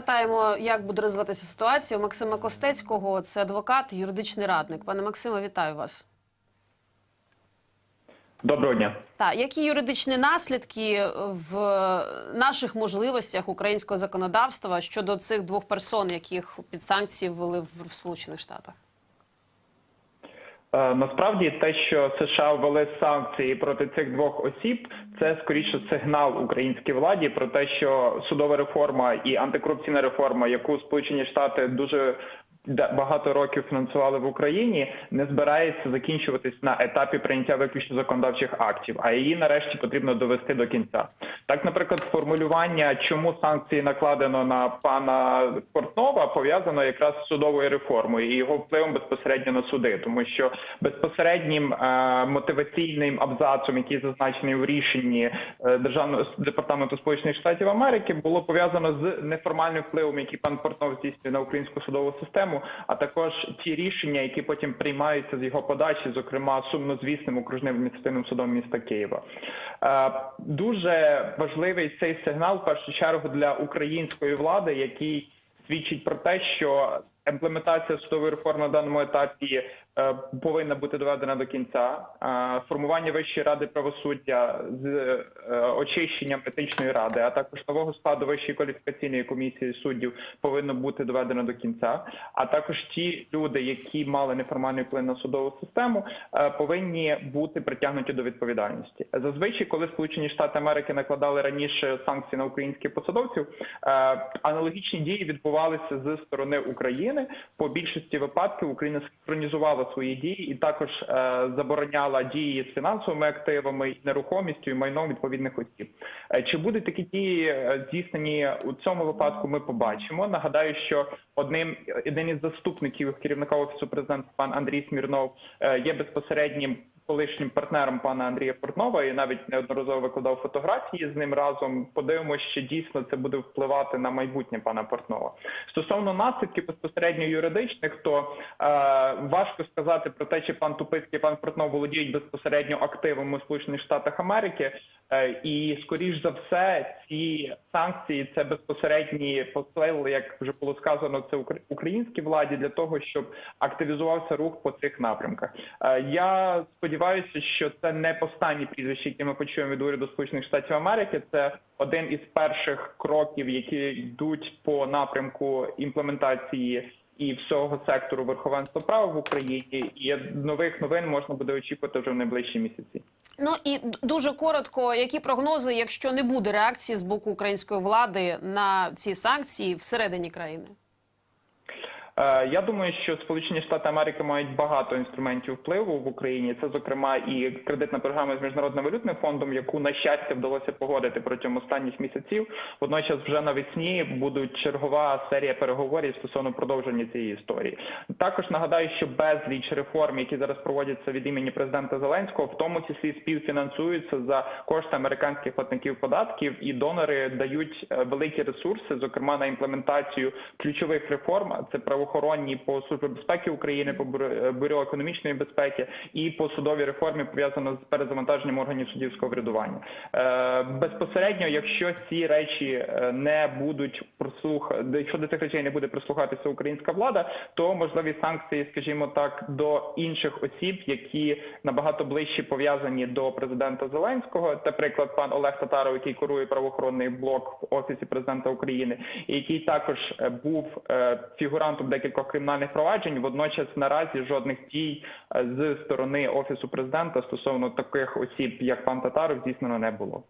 запитаємо, як буде розвиватися ситуація у Максима Костецького. Це адвокат, юридичний радник. Пане Максиме, вітаю вас. Доброго дня. Так, які юридичні наслідки в наших можливостях українського законодавства щодо цих двох персон, яких під санкції ввели в Сполучених Штатах? Е, Насправді те, що США ввели санкції проти цих двох осіб, це скоріше сигнал українській владі про те, що судова реформа і антикорупційна реформа, яку Сполучені Штати дуже багато років фінансували в Україні, не збирається закінчуватись на етапі прийняття виключно законодавчих актів, а її нарешті потрібно довести до кінця. Так, наприклад, формулювання, чому санкції накладено на пана Портнова, пов'язано якраз з судовою реформою і його впливом безпосередньо на суди, тому що безпосереднім е, мотиваційним абзацом, який зазначений у рішенні е, державного департаменту Сполучених Штатів Америки, було пов'язано з неформальним впливом, який пан Портнов здійснює на українську судову систему, а також ті рішення, які потім приймаються з його подачі, зокрема сумнозвісним окружним адміністративним судом міста Києва. Е, Дуже важливий цей сигнал в першу чергу для української влади, який свідчить про те, що імплементація судової реформи на даному етапі повинна бути доведена до кінця. Е, Формування Вищої ради правосуддя з е, очищенням етичної ради, а також нового складу Вищої кваліфікаційної комісії суддів повинно бути доведено до кінця. А також ті люди, які мали неформальний вплив на судову систему, е, повинні бути притягнуті до відповідальності. Зазвичай, коли Сполучені Штати Америки накладали раніше санкції на українських посадовців, е, аналогічні дії відбувалися з сторони України. По більшості випадків Україна синхронізувала свої дії і також е, забороняла дії з фінансовими активами, нерухомістю і майном відповідних осіб. Е, Чи будуть такі дії е, здійснені у цьому випадку? Ми побачимо. Нагадаю, що одним один із заступників керівника офісу президента пан Андрій Смірнов є безпосереднім колишнім партнером пана Андрія Портнова і навіть неодноразово викладав фотографії з ним разом. Подивимося, чи дійсно це буде впливати на майбутнє пана Портнова. Стосовно наслідків безпосередньо юридичних, то е, важко сказати про те, чи пан Тупицький і пан Портнов володіють безпосередньо активами у Сполучених Штатах Америки. Е, І скоріш за все, ці санкції це безпосередні посил, як вже було сказано, це українській владі для того, щоб активізувався рух по цих напрямках. Е, Я сподіваюся, що це не останні прізвища, які ми почуємо від уряду Сполучених Штатів Америки. Це один із перших кроків, які йдуть по напрямку імплементації. І всього сектору верховенства права в Україні і нових новин можна буде очікувати вже в найближчі місяці. Ну і дуже коротко, які прогнози, якщо не буде реакції з боку української влади на ці санкції всередині країни? Е, Я думаю, що Сполучені Штати Америки мають багато інструментів впливу в Україні. Це, зокрема, і кредитна програма з міжнародним валютним фондом, яку на щастя вдалося погодити протягом останніх місяців. Водночас, вже навесні будуть чергова серія переговорів стосовно продовження цієї історії. Також нагадаю, що безліч реформ, які зараз проводяться від імені президента Зеленського, в тому числі співфінансуються за кошти американських платників податків, і донори дають е, великі ресурси, зокрема на імплементацію ключових реформ. Це правоохоронні по службі безпеки України, по бюро е, економічної безпеки і по судовій реформі пов'язано з перезавантаженням органів суддівського врядування. Е, безпосередньо, якщо ці речі е, не будуть прослух, якщо до цих речей не буде прислухатися українська влада, то можливі санкції, скажімо так, до інших осіб, які набагато ближче пов'язані до президента Зеленського. Це приклад пан Олег Татаров, який курує правоохоронний блок в офісі президента України, і який також був фігурантом декількох кримінальних проваджень. Водночас наразі жодних дій е, з сторони офісу президента стосовно таких осіб, як пан Татаров, здійснено не було.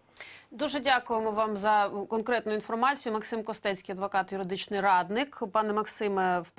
Дуже дякуємо вам за конкретну інформацію. Максим Костецький, адвокат, юридичний радник. Пане Максиме, в